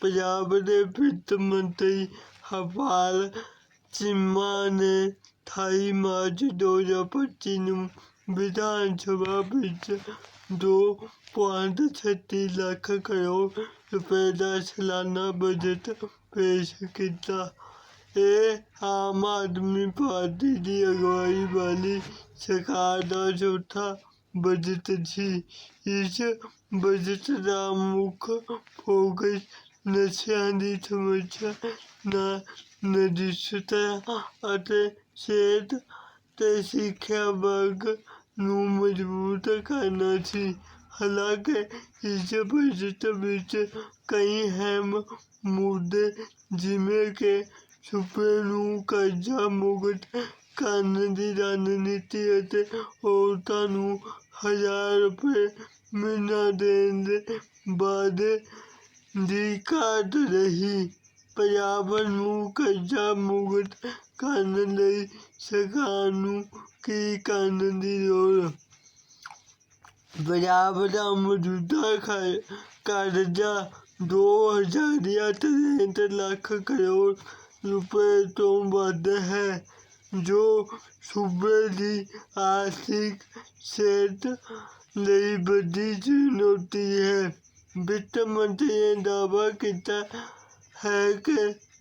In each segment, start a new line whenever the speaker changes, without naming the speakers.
ਪੰਜਾਬ ਦੇ ਵਿੱਤ ਮੰਤਰੀ ਹਰਪਾਲ ਚੀਮਾ ਨੇ 28 ਮਾਰਚ 2025 ਨੂੰ ਵਿਧਾਨ ਸਭਾ ਵਿੱਚ ਦੋ ਪੁਆਇੰਟ ਛੱਤੀ ਲੱਖ ਕਰੋੜ ਰੁਪਏ ਦਾ ਸਾਲਾਨਾ ਬਜਟ ਪੇਸ਼ ਕੀਤਾ। ਇਹ ਆਮ ਆਦਮੀ ਪਾਰਟੀ ਦੀ ਅਗਵਾਈ ਵਾਲੀ ਸਰਕਾਰ ਦਾ ਚੌਥਾ ਬਜਟ ਸੀ। ਇਸ ਬਜਟ ਦਾ ਮੁੱਖ ਫੋਕਸ ਨਸ਼ਿਆਂ ਦੀ ਸਮੱਸਿਆ ਨਾਲ ਨਜਿੱਠਣਾ ਅਤੇ ਸਿਹਤ ਤੇ ਸਿੱਖਿਆ ਵਰਗ ਨੂੰ ਮਜ਼ਬੂਤ ਕਰਨਾ ਸੀ। ਹਾਲਾਂਕਿ ਇਸ ਬਜਟ ਵਿੱਚ ਕਈ ਅਹਿਮ ਮੁੱਦੇ, ਜਿਵੇਂ ਕਿ ਸੂਬੇ ਨੂੰ ਕਰਜ਼ਾ ਮੁਕਤ ਕਰਨ ਦੀ ਰਣਨੀਤੀ ਅਤੇ ਔਰਤਾਂ ਨੂੰ ਹਜ਼ਾਰ ਰੁਪਏ ਮਹੀਨਾ ਦੇਣ ਦੇ ਵਾਅਦੇ ਦੀ ਘਾਟ ਰਹੀ ਪੰਜਾਬ ਨੂੰ ਕਰਜ਼ਾ ਮੁਕਤ ਕਰਨ ਲਈ ਸਰਕਾਰ ਨੂੰ ਕੀ ਕਰਨ ਦੀ ਲੋੜ ਪੰਜਾਬ ਦਾ ਮੌਜੂਦਾ ਖ- ਕਰਜ਼ਾ ਦੋ ਹਜ਼ਾਰ ਤਰੇਂਹਠ ਲੱਖ ਕਰੋੜ ਰੁਪਏ ਤੋਂ ਵੱਧ ਹੈ ਜੋ ਸੂਬੇ ਦੀ ਆਰਥਿਕ ਸਿਹਤ ਲਈ ਵੱਡੀ ਚੁਣੌਤੀ ਹੈ ਵਿੱਤ ਮੰਤਰੀ ਨੇ ਦਾਅਵਾ ਕੀਤਾ ਹੈ ਕਿ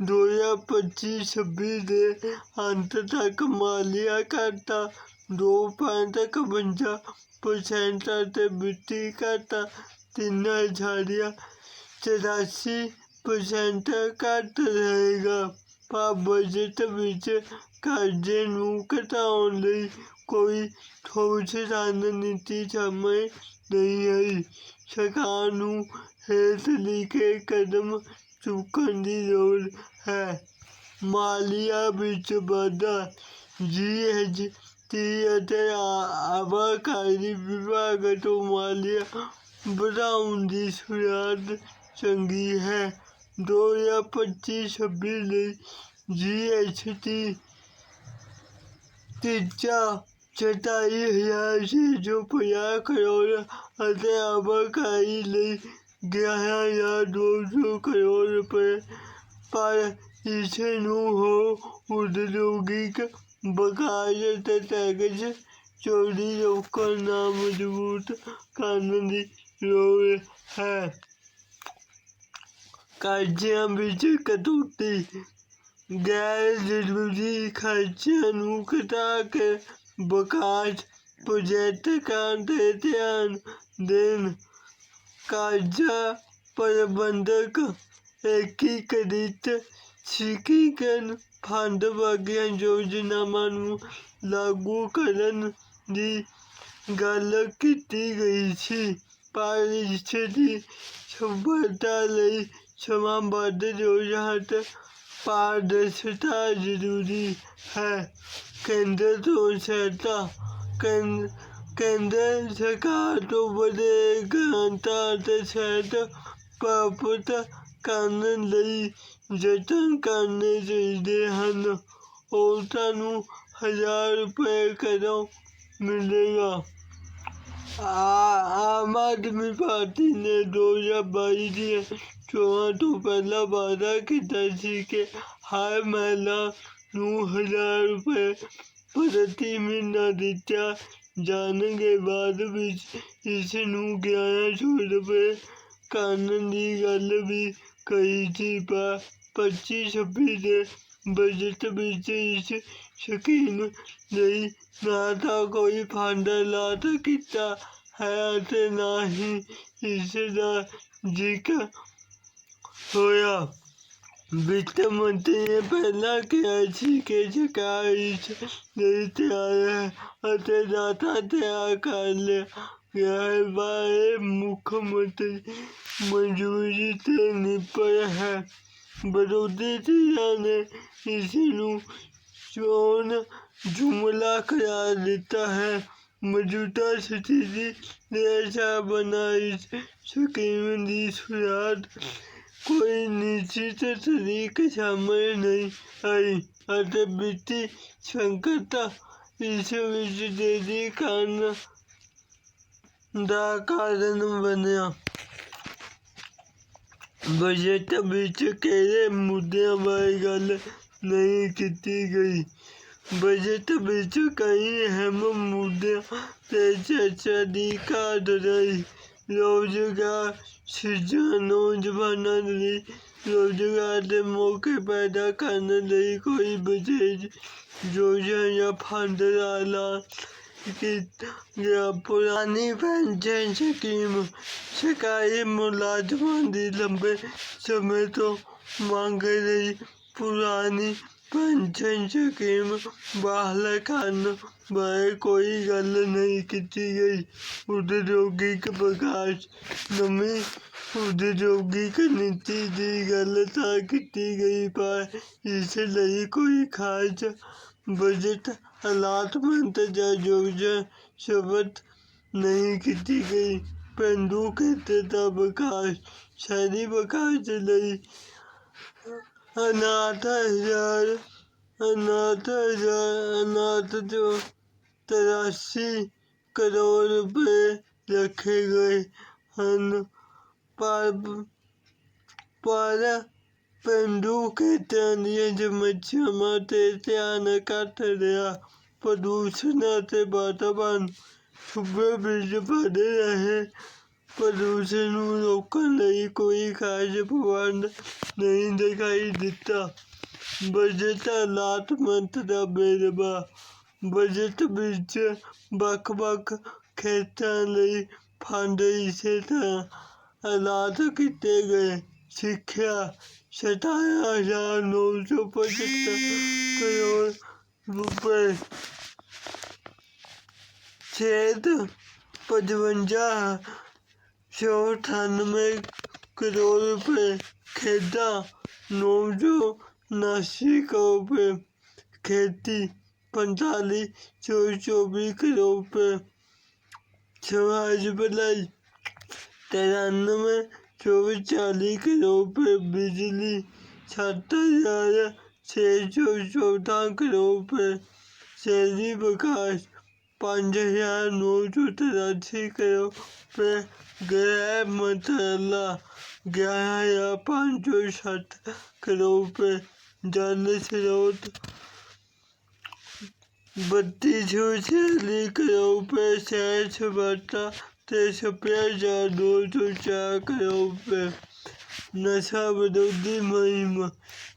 2025-26 ਦੇ ਅੰਤ ਤੱਕ ਮਾਲੀਆ ਘਾਟਾ ਦੋ ਪੁਆਇੰਟ ਇਕਵੰਜਾ ਪਰਸੈਂਟ ਅਤੇ ਵਿੱਤੀ ਘਾਟਾ ਤਿੰਨ ਹਜ਼ਾਰ ਚੁਰਾਸੀ ਪਰਸੈਂਟ ਘੱਟ ਰਹੇਗਾ ਪਰ ਬਜਟ ਵਿੱਚ ਕਰਜ਼ੇ ਨੂੰ ਘਟਾਉਣ ਲਈ ਕੋਈ ਠੋਸ ਰਣਨੀਤੀ ਸਾਹਮਣੇ ਨਹੀਂ ਆਈ ਸਰਕਾਰ ਨੂੰ ਹੇਠ ਲਿਖੇ ਕਦਮ ਚੁੱਕਣ ਦੀ ਲੋੜ ਹੈ। ਮਾਲੀਆ ਵਿੱਚ ਵਾਧਾ ਜੀ.ਐਸ.ਟੀ ਅਤੇ ਆ- ਵਿਭਾਗ ਤੋਂ ਮਾਲੀਆ ਵਧਾਉਣ ਦੀ ਸ਼ੁਰੂਆਤ ਚੰਗੀ ਹੈ। 2025-26 ਲਈ ਜੀ.ਐਸ.ਟੀ ਤੀਜਾ ਚੁਤਾਲੀ ਹਜ਼ਾਰ ਛੇ ਸੌ ਪੰਜਾਹ ਕਰੋੜ ਅਤੇ ਆਬਕਾਰੀ ਲਈ ਗਿਆਰਾਂ ਹਜ਼ਾਰ ਦੋ ਸੌ ਕਰੋੜ ਰੁਪਏ, ਪਰ ਇਸ ਨੂੰ ਹੋ ਉਦਯੋਗਿਕ ਵਿਕਾਸ ਅਤੇ ਟੈਕਸ ਚੋਰੀ ਰੋਕਣ ਨਾਲ ਮਜ਼ਬੂਤ ਕਰਨ ਦੀ ਲੋੜ ਹੈ। ਕਰਜ਼ਿਆਂ ਵਿੱਚ ਕਟੌਤੀ ਗੈਰ ਜ਼ਰੂਰੀ ਖਰਚਿਆਂ ਨੂੰ ਘਟਾ ਕੇ ਵਿਕਾਸ ਪ੍ਰੋਜੈਕਟਾਂ 'ਤੇ ਧਿਆਨ ਦੇਣ। ਕਰਜ਼ਾ ਪ੍ਰਬੰਧਕ ਏਕੀਕ੍ਰਿਤ ਸਿੱਖੀਕਰਨ ਫੰਡ ਵਰਗੀਆਂ ਯੋਜਨਾਵਾਂ ਨੂੰ ਲਾਗੂ ਕਰਨ ਦੀ ਗੱਲ ਕੀਤੀ ਗਈ ਸੀ। ਪਰ ਇਸ ਦੀ ਸਫਲਤਾ ਲਈ ਸਮਾਂਬੱਧ ਯੋਜਨਾ ਪਾਰਦਰਸ਼ਤਾ ਜ਼ਰੂਰੀ ਹੈ। ਕੇਂਦਰ ਤੋਂ ਸਹਾਇਤਾ ਕੇਂ- ਕੇਂਦਰ ਸਰਕਾਰ ਤੋਂ ਵੱਡੇ ਗ੍ਰਾਂਟਾਂ ਅਤੇ ਸਹਾਇਤਾ ਪ੍ਰਾਪਤ ਕਰਨ ਲਈ ਯਤਨ ਕਰਨੇ ਚਾਹੀਦੇ ਹਨ ਔਰਤਾਂ ਨੂੰ ਹਜ਼ਾਰ ਰੁਪਏ ਕਦੋਂ ਮਿਲੇਗਾ ਆ- ਆਮ ਆਦਮੀ ਪਾਰਟੀ ਨੇ 2022 ਦੀਆਂ ਚੋਣਾਂ ਤੋਂ ਪਹਿਲਾਂ ਵਾਅਦਾ ਕੀਤਾ ਸੀ ਕਿ ਹਰ ਮਹਿਲਾ ਨੂੰ ਹਜ਼ਾਰ ਰੁਪਏ ਪ੍ਰਤੀ ਮਹੀਨਾ ਦਿੱਤਾ। ਜਾਣਗੇ ਬਾਅਦ ਵਿੱਚ ਇਸ ਨੂੰ ਗਿਆਰਾਂ ਸੌ ਰੁਪਏ ਕਰਨ ਦੀ ਗੱਲ ਵੀ ਕਹੀ ਸੀ। ਪਰ ਪੱਚੀ ਛੱਬੀ ਦੇ ਬਜਟ ਵਿੱਚ ਇਸ ਸਕੀਮ ਲਈ ਨਾ ਤਾਂ ਕੋਈ ਫੰਡ ਐਲਾਟ ਕੀਤਾ ਹੈ ਅਤੇ ਨਾ ਹੀ ਇਸ ਦਾ ਜ਼ਿਕਰ ਹੋਇਆ। ਵਿੱਤ ਮੰਤਰੀ ਨੇ ਪਹਿਲਾਂ ਕਿਹਾ ਸੀ ਕਿ ਸਰਕਾਰ ਇਸ ਲਈ ਤਿਆਰ ਹੈ ਅਤੇ ਡਾਟਾ ਤਿਆਰ ਕਰ ਲਿਆ। ਗਿਆ ਹੈ ਪਰ ਮੁੱਖ ਮੰਤਰੀ ਮਨਜ਼ੂਰੀ 'ਤੇ ਨਿਰਭਰ ਹੈ। ਵਿਰੋਧੀ ਧਿਰਾਂ ਨੇ ਇਸ ਨੂੰ ਚੋਣ ਜੁਮਲਾ ਕਰਾਰ ਦਿੱਤਾ ਹੈ। ਮੌਜੂਦਾ ਸਥਿਤੀ ਦੇ ਹਿਸਾਬ ਨਾਲ ਇਸ ਸਕੀਮ ਦੀ ਸ਼ੁਰੂਆਤ ਕੋਈ ਨਿਸ਼ਚਿਤ ਤਰੀਕ ਸਾਹਮਣੇ ਨਹੀਂ ਆਈ ਅਤੇ ਵਿੱਤੀ ਸੰਕਟ ਇਸ ਵਿੱਚ ਦੇਰੀ ਕਰਨ ਦਾ ਕਾਰਨ ਬਣਿਆ। ਬਜਟ ਵਿੱਚ ਕਿਹੜੇ ਮੁੱਦਿਆਂ ਬਾਰੇ ਗੱਲ ਨਹੀਂ ਕੀਤੀ ਗਈ। ਬਜਟ ਵਿੱਚ ਕਈ ਅਹਿਮ ਮੁੱਦਿਆਂ ਤੇ ਚਰਚਾ ਦੀ ਘਾਟ ਰਹੀ। ਰੋਜ਼ਗਾਰ ਸਿਰਜਣ ਨੌਜਵਾਨਾਂ ਲਈ ਰੁਜ਼ਗਾਰ ਦੇ ਮੌਕੇ ਪੈਦਾ ਕਰਨ ਲਈ ਕੋਈ ਵਿਸ਼ੇਸ਼ ਯੋਜਨਾ ਜਾਂ ਫੰਡ ਦਾ ਐਲਾਨ ਕੀਤਾ ਗਿਆ। ਪੁਰਾਣੀ ਪੈਨਸ਼ਨ ਸਕੀਮ ਸਰਕਾਰੀ ਮੁਲਾਜ਼ਮਾਂ ਦੀ ਲੰਬੇ ਸਮੇਂ ਤੋਂ ਮੰਗ ਰਹੀ। ਪੁਰਾਣੀ ਪੈਨਸ਼ਨ ਸਕੀਮ ਬਹਾਲ ਕਰਨ ਬਾਰੇ ਕੋਈ ਗੱਲ ਨਹੀਂ ਕੀਤੀ ਗਈ। ਉਦਯੋਗਿਕ ਵਿਕਾਸ ਨਵੀਂ ਉਦਯੋਗਿਕ ਨੀਤੀ ਦੀ ਗੱਲ ਤਾਂ ਕੀਤੀ ਗਈ, ਪਰ ਇਸ ਲਈ ਕੋਈ ਖਾਸ ਬਜਟ ਅਲਾਟਮੈਂਟ ਜਾਂ ਯੋਜਨਾ ਸ਼ਬਦ ਨਹੀਂ ਕੀਤੀ ਗਈ। ਪੇਂਡੂ ਖੇਤਰ ਦਾ ਵਿਕਾਸ, ਸ਼ਹਿਰੀ ਵਿਕਾਸ ਲਈ ਅਨਾਥ ਹਜ਼ਾਰ ਅਨਾਥ ਹਜ਼ਾਰ ਅਨਾਥ ਜੋ ਤਰਾਸੀ ਕਰੋੜ ਰੁਪਏ ਰੱਖੇ ਗਏ ਹਨ। ਪਰ ਪਰ ਪੇਂਡੂ ਖੇਤਰਾਂ ਦੀਆਂ ਸਮੱਸਿਆਵਾਂ ਤੇ ਧਿਆਨ ਘੱਟ ਰਿਹਾ। ਪ੍ਰਦੂਸ਼ਣ ਅਤੇ ਵਾਤਾਵਰਨ ਸੂਬੇ ਵਿੱਚ ਵੱਧ ਰਹੇ। ਪ੍ਰਦੂਸ਼ਣ ਨੂੰ ਰੋਕਣ ਲਈ ਕੋਈ ਖਾਸ ਪ੍ਰਬੰਧ ਨਹੀਂ ਦਿਖਾਈ ਦਿੱਤਾ। ਬਜਟ ਅਲਾਟਮੈਂਟ ਦਾ ਵੇਰਵਾ। ਬਜਟ ਵਿੱਚ ਵੱਖ-ਵੱਖ ਖੇਤਰਾਂ ਲਈ ਫੰਡ ਇਸੇ ਤਰ੍ਹਾਂ ਐਲਾਨ ਕੀਤੇ ਗਏ। ਸਿੱਖਿਆ ਸਤਾਰਾਂ ਹਜ਼ਾਰ ਨੌ ਸੌ ਪਚੱਤਰ ਕਰੋੜ ਰੁਪਏ। ਸਿਹਤ ਪਚਵੰਜਾ ਸੌ ਅਠਾਨਵੇਂ ਕਰੋੜ ਰੁਪਏ ਖੇਡਾਂ ਨੌ ਸੌ ਉਨਾਸੀ ਕਰੋੜ ਰੁਪਏ ਖੇਤੀ ਪੰਤਾਲੀ ਸੌ ਚੌਵੀ ਕਰੋੜ ਰੁਪਏ ਸਮਾਜ ਭਲਾਈ तिरानवे चौबीस चालीस करोड़ रुपये बिजली सत्त हजार छः सौ चौदह करोड़ रुपये शहरी विकास ਪੰਜ ਹਜ਼ਾਰ ਨੌ ਸੌ ਤਰਾਸੀ ਕਰੋ ਰੁਪਏ ਗੈਰ ਮੰਤਰਾਲਾ ਗਿਆਰਾਂ ਹਜ਼ਾਰ ਪੰਜ ਸੌ ਸੱਠ ਕਰੋੜ ਰੁਪਏ ਜਲ ਸਰੋਤ। ਬੱਤੀ ਸੌ ਛਿਆਲੀ ਕਰੋੜ ਰੁਪਏ ਸੈਰ ਸਪਾਟਾ ਤੇ ਸੱਭਿਆਚਾਰ ਦੋ ਸੌ ਚਾਰ ਕਰੋੜ ਰੁਪਏ ਨਸ਼ਾ ਵਿਰੋਧੀ ਮੁਹਿੰਮ,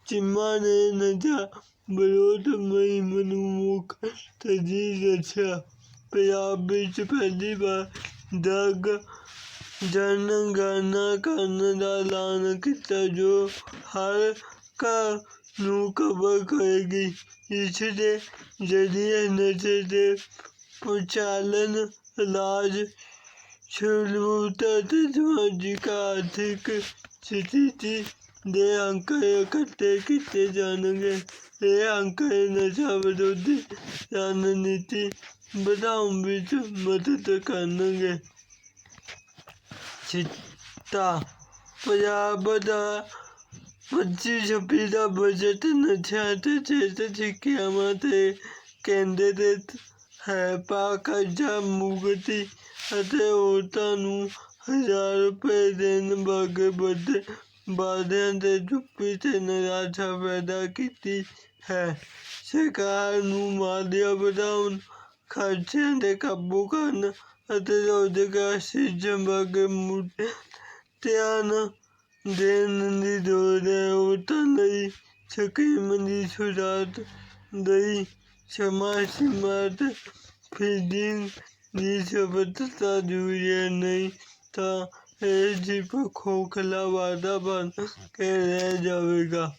ਚੀਮਾ ਨੇ ਨਸ਼ਾ ਵਿਰੋਧ ਮੁਹਿੰਮ ਨੂੰ ਮੁੱਖ ਤਰਜੀਹ ਪੰਜਾਬ ਵਿੱਚ ਪਹਿਲੀ ਵਾਰ ਡਰੱਗ ਜਨਗਣਨਾ ਕਰਨ ਦਾ ਐਲਾਨ ਕੀਤਾ, ਜੋ ਹਰ ਘਰ ਨੂੰ ਕਵਰ ਕਰੇਗੀ। ਇਸ ਦੇ ਜ਼ਰੀਏ ਨਸ਼ੇ ਦੇ ਪ੍ਰਚਾਲਨ, ਇਲਾਜ ਸ਼ੁਰੂਤ ਅਤੇ ਸਮਾਜਿਕ, ਆਰਥਿਕ ਸਥਿਤੀ ਦੇ ਅੰਕ ਇਕੱਠੇ ਕੀਤੇ ਜਾਣਗੇ। ਇਹ ਅੰਕ ਨਸ਼ਾ ਵਿਰੋਧੀ ਰਣਨੀਤੀ ਵਧਾਉਣ ਵਿੱਚ ਮਦਦ ਕਰਨਗੇ। ਸਿੱਟਾ ਪੰਜਾਬ ਦਾ ਪੱਚੀ ਛੱਬੀ ਦਾ ਬਜਟ ਨਸ਼ਿਆਂ ਤੇ ਚੇਤ ਸਿੱਖਿਆਵਾਂ ਤੇ ਕੇਂਦਰਿਤ ਹੈ। ਪਾ ਕਰਜ਼ਾ ਮੁਕਤੀ ਅਤੇ ਔਰਤਾਂ ਨੂੰ ਹਜ਼ਾਰ ਰੁਪਏ ਦੇਣ ਵਰਗੇ ਵੱਡੇ ਵਾਅਦਿਆਂ 'ਤੇ ਚੁੱਪੀ ਤੇ ਨਿਰਾਸ਼ਾ ਪੈਦਾ ਕੀਤੀ ਹੈ। ਸਰਕਾਰ ਨੂੰ ਮਾਲੀਆ ਵਧਾਉਣ, ਖਰਚਿਆਂ ਤੇ ਕਾਬੂ ਕਰਨ ਅਤੇ ਰੋਜ਼ਗਾਰ ਸਿਰਜਣ ਵਰਗੇ ਮੁੱਦੇ ਧਿਆਨ ਦੇਣ ਦੀ ਲੋੜ ਹੈ ਔਰਤਾਂ ਲਈ ਸਕੀਮ ਦੀ ਸ਼ੁਰੂਆਤ ਲਈ ਸਮਾਂ ਸੀਮਾ ਫੀਡਿੰਗ ਦੀ ਸਬੱਤਤਾ ਜ਼ਰੂਰੀ ਹੈ, ਨਹੀਂ ਤਾਂ ਇਹ ਸਿਰਫ ਖੋਖਲਾ ਵਾਅਦਾ ਬਣ ਕੇ ਰਹਿ ਜਾਵੇਗਾ।